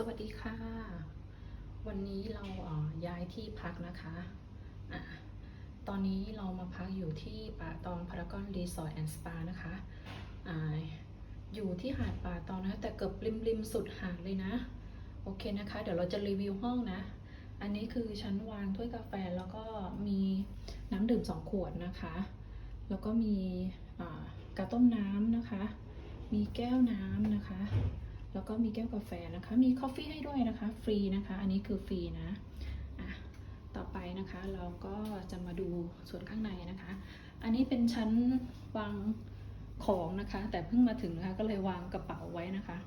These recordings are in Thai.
สวัสดีค่ะ วันนี้เราย้ายที่พักนะคะอะตอนนี้เรามาพักอยู่ที่ป่าตองพารากอนรีสอร์ทแอนด์สปานะคะอาอยู่ที่หาดป่าตองนะ แต่เกือบริมริมสุดหาดเลยนะ โอเคนะคะ เดี๋ยวเราจะรีวิวห้องนะ อันนี้คือชั้นวางถ้วยกาแฟแล้วก็มีน้ำดื่มสองขวดนะคะ แล้วก็มีอ่ากาต้มน้ำนะคะ มีแก้วน้ำนะคะ แล้วก็มีแก้วกาแฟนะคะ มีคอฟฟี่ให้ด้วยนะคะ ฟรีนะคะ อันนี้คือฟรีนะอะต่อไปนะคะเราก็จะมาดูส่วนข้างในนะคะ อันนี้เป็นชั้นวางของนะคะ แต่เพิ่งมาถึงนะคะ ก็เลยวางกระเป๋าไว้นะคะ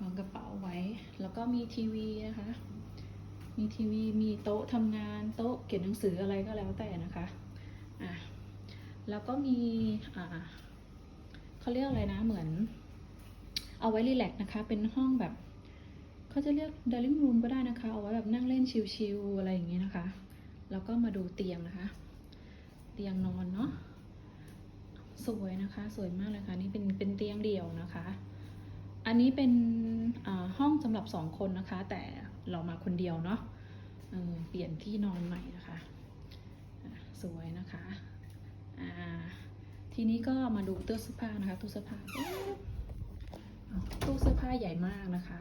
วางกระเป๋าไว้ แล้วก็มีทีวีนะคะ มีทีวี มีโต๊ะทำงาน โต๊ะเขียนหนังสืออะไรก็แล้วแต่นะคะ อะ แล้วก็มี อ่าเขาเรียกอะไรนะ เหมือน เอาไว้รีแลกซ์นะคะ เป็นห้องแบบเขาจะเรียก dining room ก็ได้นะคะ เอาไว้แบบนั่งเล่นชิลๆอะไรอย่างนี้นะคะ แล้วก็มาดูเตียงนะคะ เตียงนอนเนาะ สวยนะคะ สวยมากเลยค่ะ นี่เป็นเป็นเตียงเดี่ยวนะคะ อันนี้เป็นอ่าห้องสำหรับสองคนนะคะ แต่เรามาคนเดียวเนาะเเปลี่ยนที่นอนใหม่นะคะ สวยนะคะอ่าทีนี้ก็มาดูตู้เสื้อผ้านะคะตู้เสื้อผ้า ตู้เสื้อผ้าใหญ่มากนะคะ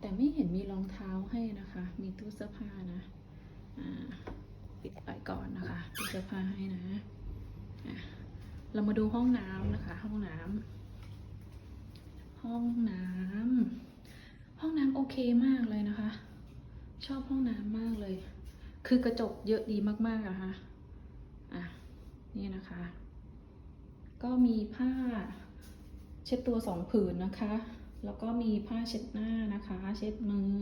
แต่ไม่เห็นมีรองเท้าให้นะคะ มีตู้เสื้อผ้านะปิดไปก่อนนะคะตู้เสื้อผ้าให้นะะเรามาดูห้องน้ำนะคะ ห้องน้ำห้องน้ำห้องน้ำโอเคมากเลยนะคะ ชอบห้องน้ำมากเลย คือกระจกเยอะดีมากๆนะคะอะนี่นะคะ ก็มีผ้า เช็ดตัวสองผืนนะคะ แล้วก็มีผ้าเช็ดหน้านะคะ เช็ดมือ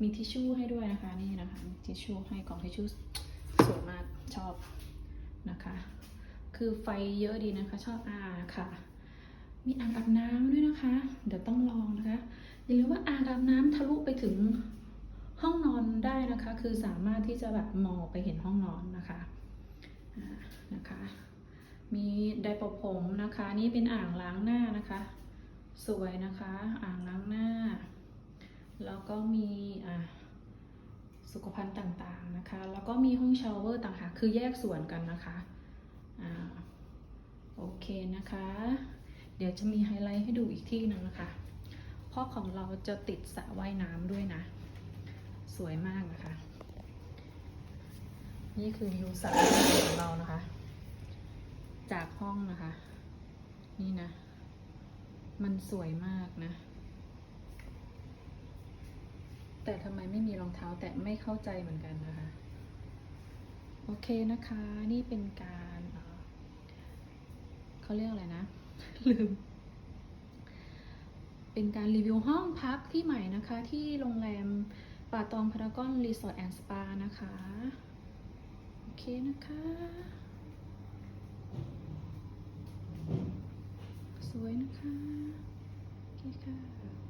มีทิชชู่ให้ด้วยนะคะนี่นะคะทิชชู่ให้กล่องทิชชู่สวยมากชอบนะคะ คือไฟเยอะดีนะคะ ชอบอาค่ะ มีอ่างอาบน้ำด้วยนะคะ เดี๋ยวต้องลองนะคะอย่าลืมว่าอ่างอาบน้ำทะลุไปถึงห้องนอนได้นะคะ คือสามารถที่จะแบบมองไปเห็นห้องนอนนะคะนะคะ มีไดเปะผมนะคะ นี่เป็นอ่างล้างหน้านะคะ สวยนะคะ อ่างล้างหน้า แล้วก็มีอ่าสุขภัณฑ์ต่างๆนะคะ แล้วก็มีห้องชาวเวอร์ต่างหาก คือแยกส่วนกันนะคะ อ่า โอเคนะคะ เดี๋ยวจะมีไฮไลท์ให้ดูอีกที่หนึ่งนะคะ เพราะของเราจะติดสระว่ายน้ำด้วยนะ สวยมากนะคะ นี่คือวิวสระว่ายน้ำของเรานะคะ จากห้องนะคะ นี่นะ มันสวยมากนะ แต่ทำไมไม่มีรองเท้าแตะไม่เข้าใจเหมือนกันนะคะ โอเคนะคะ นี่เป็นการเขาเรียกอะไรนะ ลืม เป็นการรีวิวห้องพักที่ใหม่นะคะ ที่โรงแรมป่าตองพารากอนรีสอร์ทแอนด์สปานะคะ โอเคนะคะ ส วยนะคะ โอเคค่ะ